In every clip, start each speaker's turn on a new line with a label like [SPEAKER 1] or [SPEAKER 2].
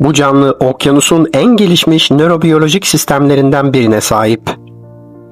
[SPEAKER 1] Bu canlı okyanusun en gelişmiş nörobiyolojik sistemlerinden birine sahip.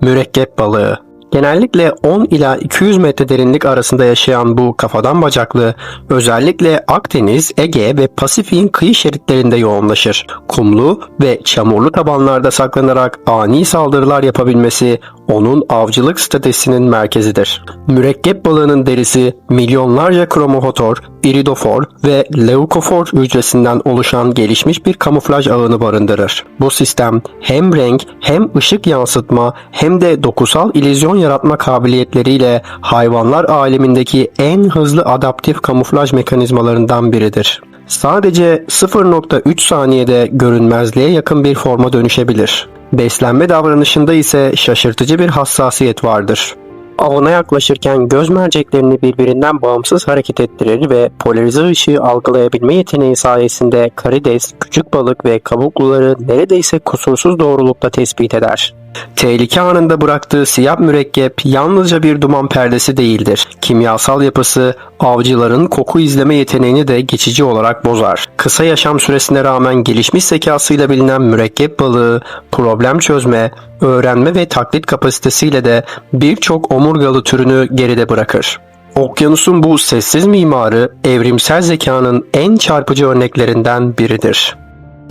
[SPEAKER 1] Mürekkep balığı. Genellikle 10 ila 200 metre derinlik arasında yaşayan bu kafadan bacaklı özellikle Akdeniz, Ege ve Pasifik'in kıyı şeritlerinde yoğunlaşır. Kumlu ve çamurlu tabanlarda saklanarak ani saldırılar yapabilmesi onun avcılık stratejisinin merkezidir. Mürekkep balığının derisi milyonlarca kromofotor, iridofor ve leukofor hücresinden oluşan gelişmiş bir kamuflaj ağını barındırır. Bu sistem hem renk hem ışık yansıtma hem de dokusal ilüzyon yaratma kabiliyetleriyle hayvanlar alemindeki en hızlı adaptif kamuflaj mekanizmalarından biridir. Sadece 0.3 saniyede görünmezliğe yakın bir forma dönüşebilir. Beslenme davranışında ise şaşırtıcı bir hassasiyet vardır. Avına yaklaşırken göz merceklerini birbirinden bağımsız hareket ettirir ve polarize ışığı algılayabilme yeteneği sayesinde karides, küçük balık ve kabukluları neredeyse kusursuz doğrulukta tespit eder. Tehlike anında bıraktığı siyah mürekkep yalnızca bir duman perdesi değildir. Kimyasal yapısı avcıların koku izleme yeteneğini de geçici olarak bozar. Kısa yaşam süresine rağmen gelişmiş zekasıyla bilinen mürekkep balığı problem çözme, öğrenme ve taklit kapasitesiyle de birçok omurgalı türünü geride bırakır. Okyanusun bu sessiz mimarı evrimsel zekanın en çarpıcı örneklerinden biridir.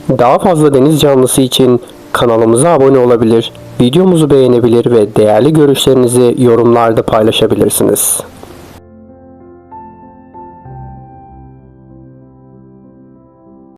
[SPEAKER 1] Daha fazla deniz canlısı için kanalımıza abone olabilir, videomuzu beğenebilir ve değerli görüşlerinizi yorumlarda paylaşabilirsiniz.